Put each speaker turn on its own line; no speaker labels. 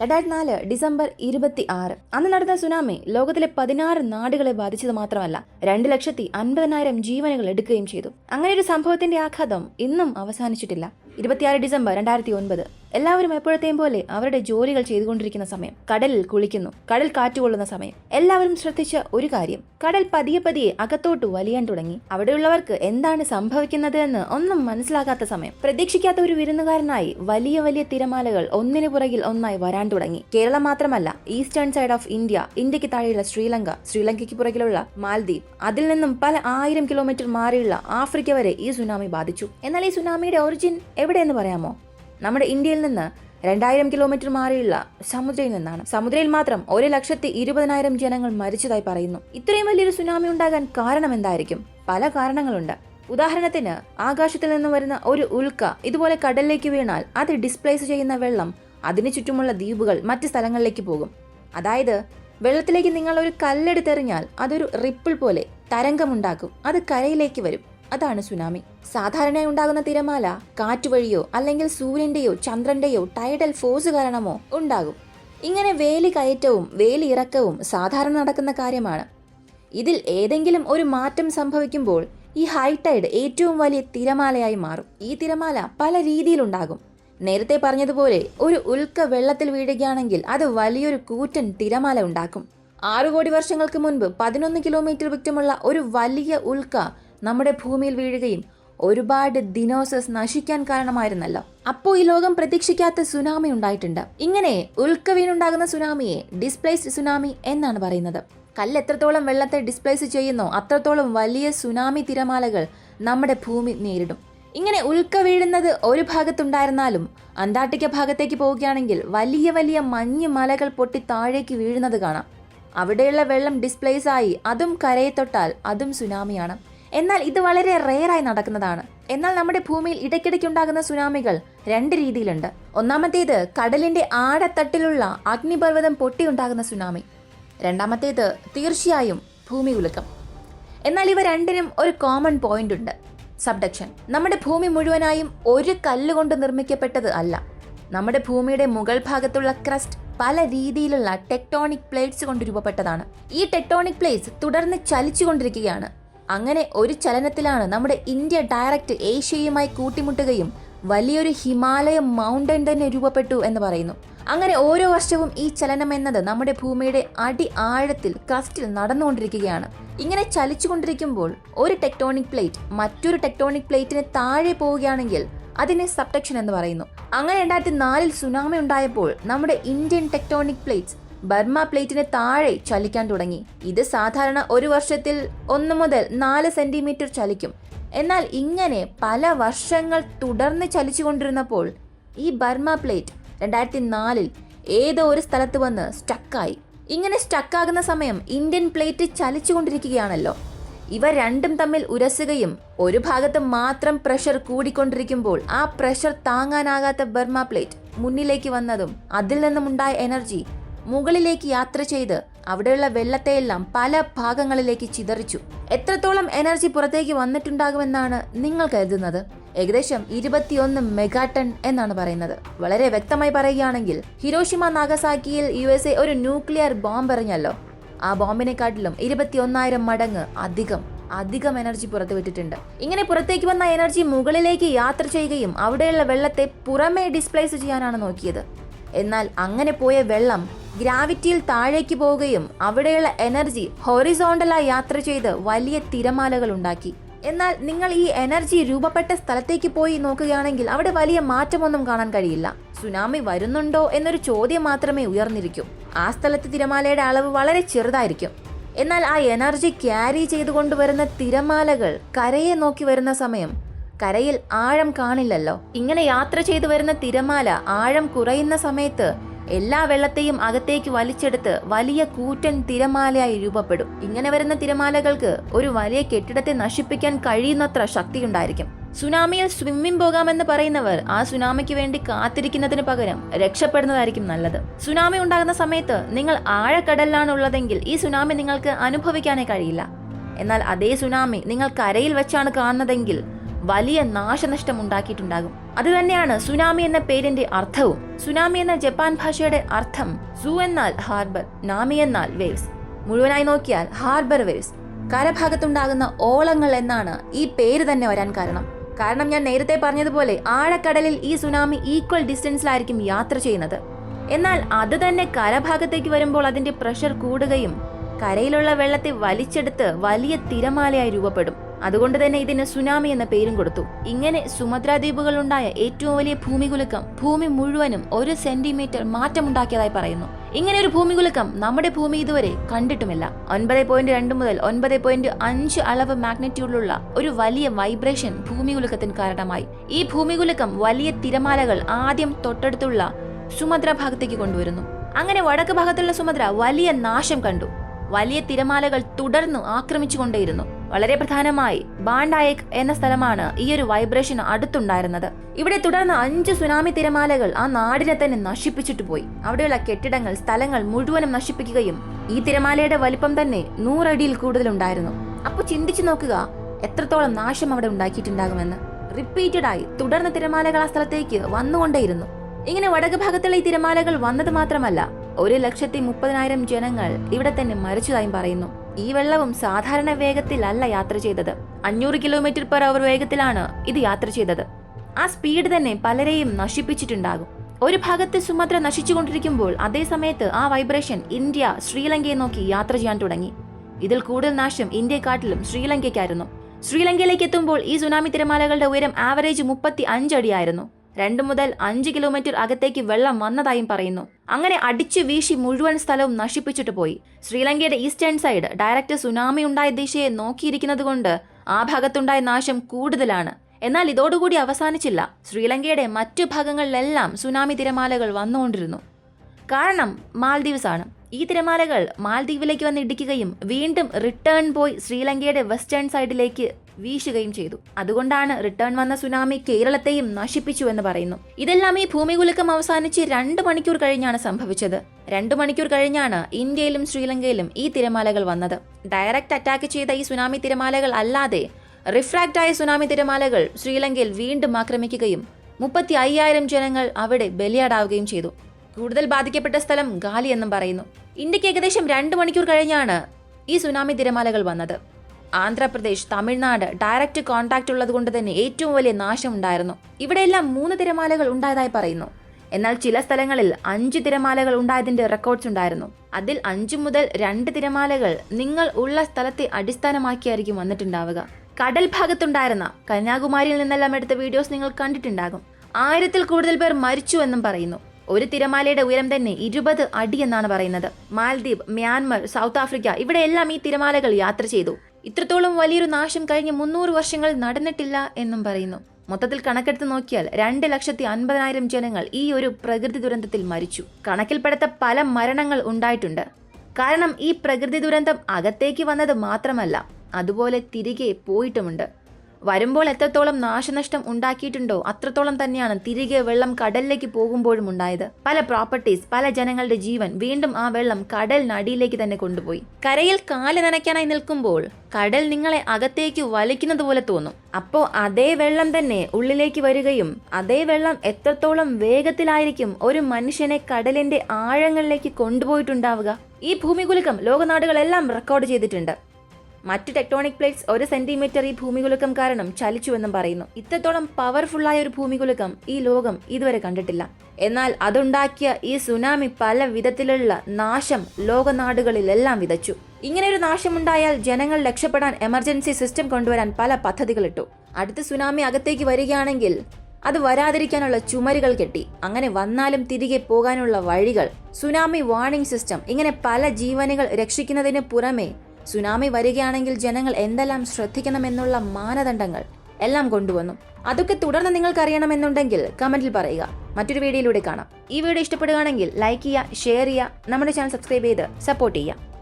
രണ്ടായിരത്തി നാല് ഡിസംബർ ഇരുപത്തി ആറ് അന്ന് നടന്ന സുനാമി ലോകത്തിലെ പതിനാറ് നാടുകളെ ബാധിച്ചത് മാത്രമല്ല രണ്ട് ലക്ഷത്തി അൻപതിനായിരം ജീവനുകൾ എടുക്കുകയും ചെയ്തു. അങ്ങനെ ഒരു സംഭവത്തിന്റെ ആഘാതം ഇന്നും അവസാനിച്ചിട്ടില്ല. ഇരുപത്തിയാറ് ഡിസംബർ രണ്ടായിരത്തി ഒൻപത് എല്ലാവരും എപ്പോഴത്തെയും പോലെ അവരുടെ ജോലികൾ ചെയ്തുകൊണ്ടിരിക്കുന്ന സമയം കടലിൽ കുളിക്കുന്നു കടൽ കാറ്റുകൊള്ളുന്ന സമയം. എല്ലാവരും ശ്രദ്ധിച്ച ഒരു കാര്യം കടൽ പതിയെ പതിയെ അകത്തോട്ട് വലിയാൻ തുടങ്ങി. അവിടെയുള്ളവർക്ക് എന്താണ് സംഭവിക്കുന്നത് എന്ന് ഒന്നും മനസ്സിലാകാത്ത സമയം. പ്രതീക്ഷിക്കാത്ത ഒരു വിരുന്നുകാരനായി വലിയ വലിയ തിരമാലകൾ ഒന്നിനു പുറകിൽ ഒന്നായി വരാൻ തുടങ്ങി. കേരളം മാത്രമല്ല ഈസ്റ്റേൺ സൈഡ് ഓഫ് ഇന്ത്യ ഇന്ത്യയ്ക്ക് താഴെയുള്ള ശ്രീലങ്ക ശ്രീലങ്കയ്ക്ക് പുറകിലുള്ള മാൽദ്വീപ്. അതിൽ നിന്നും പല ആയിരം കിലോമീറ്റർ മാറിയുള്ള ആഫ്രിക്ക വരെ ഈ സുനാമി ബാധിച്ചു. എന്നാൽ ഈ സുനാമിയുടെ ഒറിജിൻ എവിടെയെന്ന് പറയാമോ? നമ്മുടെ ഇന്ത്യയിൽ നിന്ന് രണ്ടായിരം കിലോമീറ്റർ മാറിയുള്ള സമുദ്രയിൽ നിന്നാണ്. സമുദ്രയിൽ മാത്രം ഒരു ലക്ഷത്തി ഇരുപതിനായിരം ജനങ്ങൾ മരിച്ചതായി പറയുന്നു. ഇത്രയും വലിയൊരു സുനാമി ഉണ്ടാകാൻ കാരണം എന്തായിരിക്കും? പല കാരണങ്ങളുണ്ട്. ഉദാഹരണത്തിന് ആകാശത്തിൽ നിന്ന് വരുന്ന ഒരു ഉൽക്ക ഇതുപോലെ കടലിലേക്ക് വീണാൽ അത് ഡിസ്പ്ലേസ് ചെയ്യുന്ന വെള്ളം അതിനു ചുറ്റുമുള്ള ദ്വീപുകൾ മറ്റ് സ്ഥലങ്ങളിലേക്ക് പോകും. അതായത് വെള്ളത്തിലേക്ക് നിങ്ങൾ ഒരു കല്ലെടുത്തെറിഞ്ഞാൽ അതൊരു റിപ്പിൾ പോലെ തരംഗമുണ്ടാക്കും. അത് കരയിലേക്ക് വരും. അതാണ് സുനാമി. സാധാരണയായി ഉണ്ടാകുന്ന തിരമാല കാറ്റുവഴിയോ അല്ലെങ്കിൽ സൂര്യന്റെയോ ചന്ദ്രന്റെയോ ടൈഡൽ ഫോഴ്സ് കാരണമോ ഉണ്ടാകും. ഇങ്ങനെ വേലി കയറ്റവും വേലി ഇറക്കവും സാധാരണ നടക്കുന്ന കാര്യമാണ്. ഇതിൽ ഏതെങ്കിലും ഒരു മാറ്റം സംഭവിക്കുമ്പോൾ ഈ ഹൈടൈഡ് ഏറ്റവും വലിയ തിരമാലയായി മാറും. ഈ തിരമാല പല രീതിയിലുണ്ടാകും നേരത്തെ പറഞ്ഞതുപോലെ ഒരു ഉൽക്ക വെള്ളത്തിൽ വീഴുകയാണെങ്കിൽ അത് വലിയൊരു കൂറ്റൻ തിരമാല ഉണ്ടാക്കും. ആറു കോടി വർഷങ്ങൾക്ക് മുൻപ് പതിനൊന്ന് കിലോമീറ്റർ വിക്റ്റമുള്ള ഒരു വലിയ ഉൽക്ക നമ്മുടെ ഭൂമിയിൽ വീഴുകയും ഒരുപാട് ദിനോസസ് നശിക്കാൻ കാരണമായിരുന്നല്ലോ. അപ്പോൾ ഈ ലോകം പ്രതീക്ഷിക്കാത്ത സുനാമി ഉണ്ടായിട്ടുണ്ട്. ഇങ്ങനെ ഉൽക്കവീനുണ്ടാകുന്ന സുനാമിയെ ഡിസ്പ്ലേസ്ഡ് സുനാമി എന്നാണ് പറയുന്നത്. കല്ല് എത്രത്തോളം വെള്ളത്തെ ഡിസ്പ്ലേസ് ചെയ്യുന്നോ അത്രത്തോളം വലിയ സുനാമി തിരമാലകൾ നമ്മുടെ ഭൂമി നേരിടും. ഇങ്ങനെ ഉൽക്ക വീഴുന്നത് ഒരു ഭാഗത്തുണ്ടായിരുന്നാലും അന്റാർട്ടിക്ക ഭാഗത്തേക്ക് പോവുകയാണെങ്കിൽ വലിയ വലിയ മഞ്ഞ് മലകൾ പൊട്ടി താഴേക്ക് വീഴുന്നത് കാണാം. അവിടെയുള്ള വെള്ളം ഡിസ്പ്ലേസ് ആയി അതും കരയെ തൊട്ടാൽ അതും സുനാമിയാണ്. എന്നാൽ ഇത് വളരെ റെയറായി നടക്കുന്നതാണ്. എന്നാൽ നമ്മുടെ ഭൂമിയിൽ ഇടയ്ക്കിടയ്ക്ക് ഉണ്ടാകുന്ന സുനാമികൾ രണ്ട് രീതിയിലുണ്ട്. ഒന്നാമത്തേത് കടലിന്റെ ആഴത്തട്ടിലുള്ള അഗ്നിപർവതം പൊട്ടിയുണ്ടാകുന്ന സുനാമി. രണ്ടാമത്തേത് തീർച്ചയായും ഭൂമി ഉലുക്കം. എന്നാൽ ഇവ രണ്ടിനും ഒരു കോമൺ പോയിന്റ് ഉണ്ട്. സബ്ഡക്ഷൻ നമ്മുടെ ഭൂമി മുഴുവനായും ഒരു കല്ലുകൊണ്ട് നിർമ്മിക്കപ്പെട്ടത് അല്ല. നമ്മുടെ ഭൂമിയുടെ മുകൾ ഭാഗത്തുള്ള ക്രസ്റ്റ് പല രീതിയിലുള്ള ടെക്ടോണിക് പ്ലേറ്റ്സ് കൊണ്ട് രൂപപ്പെട്ടതാണ്. ഈ ടെക്ടോണിക് പ്ലേറ്റ്സ് തുടർന്ന് ചലിച്ചുകൊണ്ടിരിക്കുകയാണ്. അങ്ങനെ ഒരു ചലനത്തിലാണ് നമ്മുടെ ഇന്ത്യ ഡയറക്റ്റ് ഏഷ്യയുമായി കൂട്ടിമുട്ടുകയും വലിയൊരു ഹിമാലയ മൗണ്ടൻ തന്നെ രൂപപ്പെട്ടു എന്ന് പറയുന്നു. അങ്ങനെ ഓരോ വർഷവും ഈ ചലനം എന്നത് നമ്മുടെ ഭൂമിയുടെ അടി ആഴത്തിൽ ക്രസ്റ്റിൽ നടന്നുകൊണ്ടിരിക്കുകയാണ്. ഇങ്ങനെ ചലിച്ചുകൊണ്ടിരിക്കുമ്പോൾ ഒരു ടെക്ടോണിക് പ്ലേറ്റ് മറ്റൊരു ടെക്ടോണിക് പ്ലേറ്റിന് താഴെ പോവുകയാണെങ്കിൽ അതിനെ സബ്ടക്ഷൻ എന്ന് പറയുന്നു. അങ്ങനെ രണ്ടായിരത്തി നാലിൽ സുനാമി ഉണ്ടായപ്പോൾ നമ്മുടെ ഇന്ത്യൻ ടെക്ടോണിക് പ്ലേറ്റ്സ് ബർമ പ്ലേറ്റിന് താഴെ ചലിക്കാൻ തുടങ്ങി. ഇത് സാധാരണ ഒരു വർഷത്തിൽ ഒന്ന് മുതൽ നാല് സെന്റിമീറ്റർ ചലിക്കും. എന്നാൽ ഇങ്ങനെ പല വർഷങ്ങൾ തുടർന്ന് ചലിച്ചുകൊണ്ടിരുന്നപ്പോൾ ഈ ബർമ പ്ലേറ്റ് രണ്ടായിരത്തി നാലിൽ ഏതോ ഒരു സ്ഥലത്ത് വന്ന് സ്റ്റക്കായി. ഇങ്ങനെ സ്റ്റക്കാകുന്ന സമയം ഇന്ത്യൻ പ്ലേറ്റ് ചലിച്ചുകൊണ്ടിരിക്കുകയാണല്ലോ. ഇവ രണ്ടും തമ്മിൽ ഉരസുകയും ഒരു ഭാഗത്ത് മാത്രം പ്രഷർ കൂടിക്കൊണ്ടിരിക്കുമ്പോൾ ആ പ്രഷർ താങ്ങാനാകാത്ത ബർമ പ്ലേറ്റ് മുന്നിലേക്ക് വന്നതും അതിൽ നിന്നുമുണ്ടായ എനർജി മുകളിലേക്ക് യാത്ര ചെയ്ത് അവിടെയുള്ള വെള്ളത്തെയെല്ലാം പല ഭാഗങ്ങളിലേക്ക് ചിതറിച്ചു. എത്രത്തോളം എനർജി പുറത്തേക്ക് വന്നിട്ടുണ്ടാകുമെന്നാണ് നിങ്ങൾ കരുതുന്നത്? ഏകദേശം ഇരുപത്തിയൊന്ന് മെഗാടൺ എന്നാണ് പറയുന്നത്. വളരെ വ്യക്തമായി പറയുകയാണെങ്കിൽ ഹിരോഷിമ നാഗസാക്കിയിൽ യു എസ് എ ഒരു ന്യൂക്ലിയർ ബോംബ് എറിഞ്ഞല്ലോ. ആ ബോംബിനെക്കാട്ടിലും ഇരുപത്തിയൊന്നായിരം മടങ്ങ് അധികം അധികം എനർജി പുറത്തു വിട്ടിട്ടുണ്ട് ഇങ്ങനെ പുറത്തേക്ക് വന്ന എനർജി മുകളിലേക്ക് യാത്ര ചെയ്യുകയും അവിടെയുള്ള വെള്ളത്തെ പുറമേ ഡിസ്പ്ലേസ് ചെയ്യാനാണ് നോക്കിയത്. എന്നാൽ അങ്ങനെ പോയ വെള്ളം ഗ്രാവിറ്റിയിൽ താഴേക്ക് പോവുകയും അവിടെയുള്ള എനർജി ഹൊറിസോണ്ടലായി യാത്ര ചെയ്ത് വലിയ തിരമാലകൾ ഉണ്ടാക്കി. എന്നാൽ നിങ്ങൾ ഈ എനർജി രൂപപ്പെട്ട സ്ഥലത്തേക്ക് പോയി നോക്കുകയാണെങ്കിൽ അവിടെ വലിയ മാറ്റമൊന്നും കാണാൻ കഴിയില്ല. സുനാമി വരുന്നുണ്ടോ എന്നൊരു ചോദ്യം മാത്രമേ ഉയർന്നിരിക്കൂ. ആ സ്ഥലത്ത് തിരമാലയുടെ അളവ് വളരെ ചെറുതായിരിക്കും. എന്നാൽ ആ എനർജി ക്യാരി ചെയ്തുകൊണ്ടുവരുന്ന തിരമാലകൾ കരയെ നോക്കി വരുന്ന സമയം. കരയിൽ ആഴം കാണില്ലല്ലോ. ഇങ്ങനെ യാത്ര ചെയ്തു വരുന്ന തിരമാല ആഴം കുറയുന്ന സമയത്ത് എല്ലാ വെള്ളത്തെയും അകത്തേക്ക് വലിച്ചെടുത്ത് വലിയ കൂറ്റൻ തിരമാലയായി രൂപപ്പെടും. ഇങ്ങനെ വരുന്ന തിരമാലകൾക്ക് ഒരു വലിയ കെട്ടിടത്തെ നശിപ്പിക്കാൻ കഴിയുന്നത്ര ശക്തിയുണ്ടായിരിക്കും. സുനാമിയിൽ സ്വിമ്മിംഗ് പോകാമെന്ന് പറയുന്നവർ ആ സുനാമിക്ക് വേണ്ടി കാത്തിരിക്കുന്നതിന് പകരം രക്ഷപ്പെടുന്നതായിരിക്കും നല്ലത്. സുനാമി ഉണ്ടാകുന്ന സമയത്ത് നിങ്ങൾ ആഴക്കടലിലാണ് ഉള്ളതെങ്കിൽ ഈ സുനാമി നിങ്ങൾക്ക് അനുഭവിക്കാനേ കഴിയില്ല. എന്നാൽ അതേ സുനാമി നിങ്ങൾ കരയിൽ വെച്ചാണ് കാണുന്നതെങ്കിൽ വലിയ നാശനഷ്ടം ഉണ്ടാക്കിയിട്ടുണ്ടാകും അതുതന്നെയാണ് സുനാമി എന്ന പേരിന്റെ അർത്ഥവും. സുനാമി എന്ന ജപ്പാൻ ഭാഷയുടെ അർത്ഥം സു എന്നാൽ ഹാർബർ നാമി എന്നാൽ വേവ്സ്. മുഴുവനായി നോക്കിയാൽ ഹാർബർ വേവ്സ്. കരഭാഗത്തുണ്ടാകുന്ന ഓളങ്ങൾ എന്നാണ് ഈ പേര് തന്നെ വരാൻ കാരണം. കാരണം ഞാൻ നേരത്തെ പറഞ്ഞതുപോലെ ആഴക്കടലിൽ ഈ സുനാമി ഈക്വൽ ഡിസ്റ്റൻസിലായിരിക്കും യാത്ര ചെയ്യുന്നത്. എന്നാൽ അത് തന്നെ കരഭാഗത്തേക്ക് വരുമ്പോൾ അതിന്റെ പ്രഷർ കൂടുകയും കരയിലുള്ള വെള്ളത്തെ വലിച്ചെടുത്ത് വലിയ തിരമാലയായി രൂപപ്പെടും. അതുകൊണ്ട് തന്നെ ഇതിന് സുനാമി എന്ന പേരും കൊടുത്തു. ഇങ്ങനെ സുമദ്രാദ്വീപുകൾ ഉണ്ടായ ഏറ്റവും വലിയ ഭൂമികുലുക്കം ഭൂമി മുഴുവനും ഒരു സെന്റിമീറ്റർ മാറ്റമുണ്ടാക്കിയതായി പറയുന്നു. ഇങ്ങനെ ഒരു ഭൂമികുലുക്കം നമ്മുടെ ഭൂമി ഇതുവരെ കണ്ടിട്ടുമില്ല. ഒൻപത് പോയിന്റ് രണ്ട് മുതൽ ഒൻപത് പോയിന്റ് അഞ്ച് അളവ് മാഗ്നറ്റ്യൂഡിലുള്ള ഒരു വലിയ വൈബ്രേഷൻ ഭൂമികുലുക്കത്തിന് കാരണമായി. ഈ ഭൂമികുലുക്കം വലിയ തിരമാലകൾ ആദ്യം തൊട്ടടുത്തുള്ള സുമദ്ര ഭാഗത്തേക്ക് കൊണ്ടുവരുന്നു. അങ്ങനെ വടക്ക് ഭാഗത്തുള്ള സുമദ്ര വലിയ നാശം കണ്ടു. വലിയ തിരമാലകൾ തുടർന്നു ആക്രമിച്ചുകൊണ്ടേയിരുന്നു. വളരെ പ്രധാനമായി ബാണ്ടായക് എന്ന സ്ഥലമാണ് ഈ ഒരു വൈബ്രേഷൻ അടുത്തുണ്ടായിരുന്നത്. ഇവിടെ തുടർന്ന് അഞ്ച് സുനാമി തിരമാലകൾ ആ നാടിനെ തന്നെ നശിപ്പിച്ചിട്ട് പോയി. അവിടെയുള്ള കെട്ടിടങ്ങൾ സ്ഥലങ്ങൾ മുഴുവനും നശിപ്പിക്കുകയും ഈ തിരമാലയുടെ വലിപ്പം തന്നെ നൂറടിയിൽ കൂടുതലുണ്ടായിരുന്നു. അപ്പോൾ ചിന്തിച്ചു നോക്കുക എത്രത്തോളം നാശം അവിടെ ഉണ്ടാക്കിയിട്ടുണ്ടാകുമെന്ന്. റിപ്പീറ്റഡ് ആയി തുടർന്ന് തിരമാലകൾ ആ സ്ഥലത്തേക്ക് വന്നുകൊണ്ടേയിരുന്നു. ഇങ്ങനെ വടക്ക് ഭാഗത്തുള്ള ഈ തിരമാലകൾ വന്നത് മാത്രമല്ല ഒരു ലക്ഷത്തി മുപ്പതിനായിരം ജനങ്ങൾ ഇവിടെ തന്നെ മരിച്ചതായും പറയുന്നു. ഈ വെള്ളവും സാധാരണ വേഗത്തിലല്ല യാത്ര ചെയ്തത്. അഞ്ഞൂറ് കിലോമീറ്റർ പെർ അവർ വേഗത്തിലാണ് ഇത് യാത്ര ചെയ്തത്. ആ സ്പീഡ് തന്നെ പലരെയും നശിപ്പിച്ചിട്ടുണ്ടാകും. ഒരു ഭാഗത്ത് സുമദ്ര നശിച്ചുകൊണ്ടിരിക്കുമ്പോൾ അതേ സമയത്ത് ആ വൈബ്രേഷൻ ഇന്ത്യ ശ്രീലങ്കയെ നോക്കി യാത്ര ചെയ്യാൻ തുടങ്ങി. ഇതിൽ കൂടുതൽ നാശം ഇന്ത്യക്കാട്ടിലും ശ്രീലങ്കയ്ക്കായിരുന്നു. ശ്രീലങ്കയിലേക്ക് എത്തുമ്പോൾ ഈ സുനാമി തിരമാലകളുടെ ഉയരം ആവറേജ് മുപ്പത്തി അഞ്ചടിയായിരുന്നു രണ്ട് മുതൽ അഞ്ച് കിലോമീറ്റർ അകത്തേക്ക് വെള്ളം വന്നതായും പറയുന്നു. അങ്ങനെ അടിച്ചു വീശി മുഴുവൻ സ്ഥലവും നശിപ്പിച്ചിട്ട് പോയി. ശ്രീലങ്കയുടെ ഈസ്റ്റേൺ സൈഡ് ഡയറക്റ്റ് സുനാമി ഉണ്ടായ ദിശയെ നോക്കിയിരിക്കുന്നത് കൊണ്ട് ആ ഭാഗത്തുണ്ടായ നാശം കൂടുതലാണ്. എന്നാൽ ഇതോടുകൂടി അവസാനിച്ചില്ല. ശ്രീലങ്കയുടെ മറ്റു ഭാഗങ്ങളിലെല്ലാം സുനാമി തിരമാലകൾ വന്നുകൊണ്ടിരുന്നു. കാരണം മാൽദ്വീപ്സ് ആണ് ഈ തിരമാലകൾ മാൽദ്വീപിലേക്ക് വന്ന് ഇടിക്കുകയും വീണ്ടും റിട്ടേൺ പോയി ശ്രീലങ്കയുടെ വെസ്റ്റേൺ സൈഡിലേക്ക് വീശുകയും ചെയ്തു. അതുകൊണ്ടാണ് റിട്ടേൺ വന്ന സുനാമി കേരളത്തെയും നശിപ്പിച്ചു എന്ന് പറയുന്നു. ഇതെല്ലാം ഈ ഭൂമികുലുക്കം അവസാനിച്ച് രണ്ട് മണിക്കൂർ കഴിഞ്ഞാണ് സംഭവിച്ചത്. രണ്ടു മണിക്കൂർ കഴിഞ്ഞാണ് ഇന്ത്യയിലും ശ്രീലങ്കയിലും ഈ തിരമാലകൾ വന്നത്. ഡയറക്റ്റ് അറ്റാക്ക് ചെയ്ത ഈ സുനാമി തിരമാലകൾ അല്ലാതെ റിഫ്രാക്റ്റായ സുനാമി തിരമാലകൾ ശ്രീലങ്കയിൽ വീണ്ടും ആക്രമിക്കുകയും മുപ്പത്തി അയ്യായിരം ജനങ്ങൾ അവിടെ ബലിയാടാവുകയും ചെയ്തു. കൂടുതൽ ബാധിക്കപ്പെട്ട സ്ഥലം ഗാലി എന്നും പറയുന്നു. ഇന്ത്യയ്ക്ക് ഏകദേശം രണ്ട് മണിക്കൂർ കഴിഞ്ഞാണ് ഈ സുനാമി തിരമാലകൾ വന്നത്. ആന്ധ്രാപ്രദേശ് തമിഴ്നാട് ഡയറക്റ്റ് കോൺടാക്റ്റ് ഉള്ളത് കൊണ്ട് തന്നെ ഏറ്റവും വലിയ നാശം ഉണ്ടായിരുന്നു ഇവിടെയെല്ലാം മൂന്ന് തിരമാലകൾ ഉണ്ടായതായി പറയുന്നു. എന്നാൽ ചില സ്ഥലങ്ങളിൽ അഞ്ച് തിരമാലകൾ ഉണ്ടായതിന്റെ റെക്കോർഡ്സ് ഉണ്ടായിരുന്നു. അതിൽ അഞ്ചു മുതൽ രണ്ട് തിരമാലകൾ നിങ്ങൾ ഉള്ള സ്ഥലത്തെ അടിസ്ഥാനമാക്കിയായിരിക്കും വന്നിട്ടുണ്ടാവുക. കടൽ ഭാഗത്തുണ്ടായിരുന്ന കന്യാകുമാരിയിൽ നിന്നെല്ലാം എടുത്ത വീഡിയോസ് നിങ്ങൾ കണ്ടിട്ടുണ്ടാകും. ആയിരത്തിൽ കൂടുതൽ പേർ മരിച്ചു എന്നും പറയുന്നു. ഒരു തിരമാലയുടെ ഉയരം തന്നെ ഇരുപത് അടി എന്നാണ് പറയുന്നത്. മാൽദ്വീപ് മ്യാൻമർ സൗത്ത് ആഫ്രിക്ക ഇവിടെയെല്ലാം ഈ തിരമാലകൾ യാത്ര ചെയ്തു. ഇത്രത്തോളം വലിയൊരു നാശം കഴിഞ്ഞ മുന്നൂറ് വർഷങ്ങൾ നടന്നിട്ടില്ല എന്നും പറയുന്നു. മൊത്തത്തിൽ കണക്കെടുത്ത് നോക്കിയാൽ രണ്ട് ലക്ഷത്തി അൻപതിനായിരം ജനങ്ങൾ ഈ ഒരു പ്രകൃതി ദുരന്തത്തിൽ മരിച്ചു. കണക്കിൽപ്പെടുത്ത പല മരണങ്ങൾ ഉണ്ടായിട്ടുണ്ട്. കാരണം ഈ പ്രകൃതി ദുരന്തം അകത്തേക്ക് വന്നത് മാത്രമല്ല അതുപോലെ തിരികെ പോയിട്ടുമുണ്ട്. വരുമ്പോൾ എത്രത്തോളം നാശനഷ്ടം ഉണ്ടാക്കിയിട്ടുണ്ടോ അത്രത്തോളം തന്നെയാണ് തിരികെ വെള്ളം കടലിലേക്ക് പോകുമ്പോഴും ഉണ്ടായത്. പല പ്രോപ്പർട്ടീസ് പല ജനങ്ങളുടെ ജീവൻ വീണ്ടും ആ വെള്ളം കടൽ നടിയിലേക്ക് തന്നെ കൊണ്ടുപോയി. കരയിൽ കാൽ നനയ്ക്കാനായി നിൽക്കുമ്പോൾ കടൽ നിങ്ങളെ അകത്തേക്ക് വലിക്കുന്നത് പോലെ തോന്നും. അപ്പോ അതേ വെള്ളം തന്നെ ഉള്ളിലേക്ക് വരികയും അതേ വെള്ളം എത്രത്തോളം വേഗത്തിലായിരിക്കും ഒരു മനുഷ്യനെ കടലിന്റെ ആഴങ്ങളിലേക്ക് കൊണ്ടുപോയിട്ടുണ്ടാവുക. ഈ ഭൂമികുലുക്കം ലോകനാടുകളെല്ലാം റെക്കോർഡ് ചെയ്തിട്ടുണ്ട്. മറ്റ് ടെക്ടോണിക് പ്ലേറ്റ്സ് ഒരു സെന്റിമീറ്റർ ഈ ഭൂമികുലുക്കം കാരണം ചലിച്ചുവെന്നും പറയുന്നു. ഇത്രത്തോളം പവർഫുള്ളായ ഒരു ഭൂമികുലുക്കം ഈ ലോകം ഇതുവരെ കണ്ടിട്ടില്ല. എന്നാൽ അതുണ്ടാക്കിയ ഈ സുനാമി പല വിധത്തിലുള്ള നാശം ലോകനാടുകളിലെല്ലാം വിതച്ചു. ഇങ്ങനെ ഒരു നാശമുണ്ടായാൽ ജനങ്ങൾ രക്ഷപ്പെടാൻ എമർജൻസി സിസ്റ്റം കൊണ്ടുവരാൻ പല പദ്ധതികളിട്ടു. അടുത്ത സുനാമി അകത്തേക്ക് വരികയാണെങ്കിൽ അത് വരാതിരിക്കാനുള്ള ചുമരുകൾ കെട്ടി. അങ്ങനെ വന്നാലും തിരികെ പോകാനുള്ള വഴികൾ. സുനാമി വാർണിംഗ് സിസ്റ്റം ഇങ്ങനെ പല ജീവനുകൾ രക്ഷിക്കുന്നതിന് പുറമെ സുനാമി വരികയാണെങ്കിൽ ജനങ്ങൾ എന്തെല്ലാം ശ്രദ്ധിക്കണമെന്നുള്ള മാനദണ്ഡങ്ങൾ എല്ലാം കൊണ്ടുവന്നു. അതൊക്കെ തുടർന്ന് നിങ്ങൾക്ക് അറിയണമെന്നുണ്ടെങ്കിൽ കമന്റിൽ പറയുക. മറ്റൊരു വീഡിയോയിലൂടെ കാണാം. ഈ വീഡിയോ ഇഷ്ടപ്പെടുകയാണെങ്കിൽ ലൈക്ക് ചെയ്യുക ഷെയർ ചെയ്യുക നമ്മുടെ ചാനൽ സബ്സ്ക്രൈബ് ചെയ്ത് സപ്പോർട്ട് ചെയ്യുക.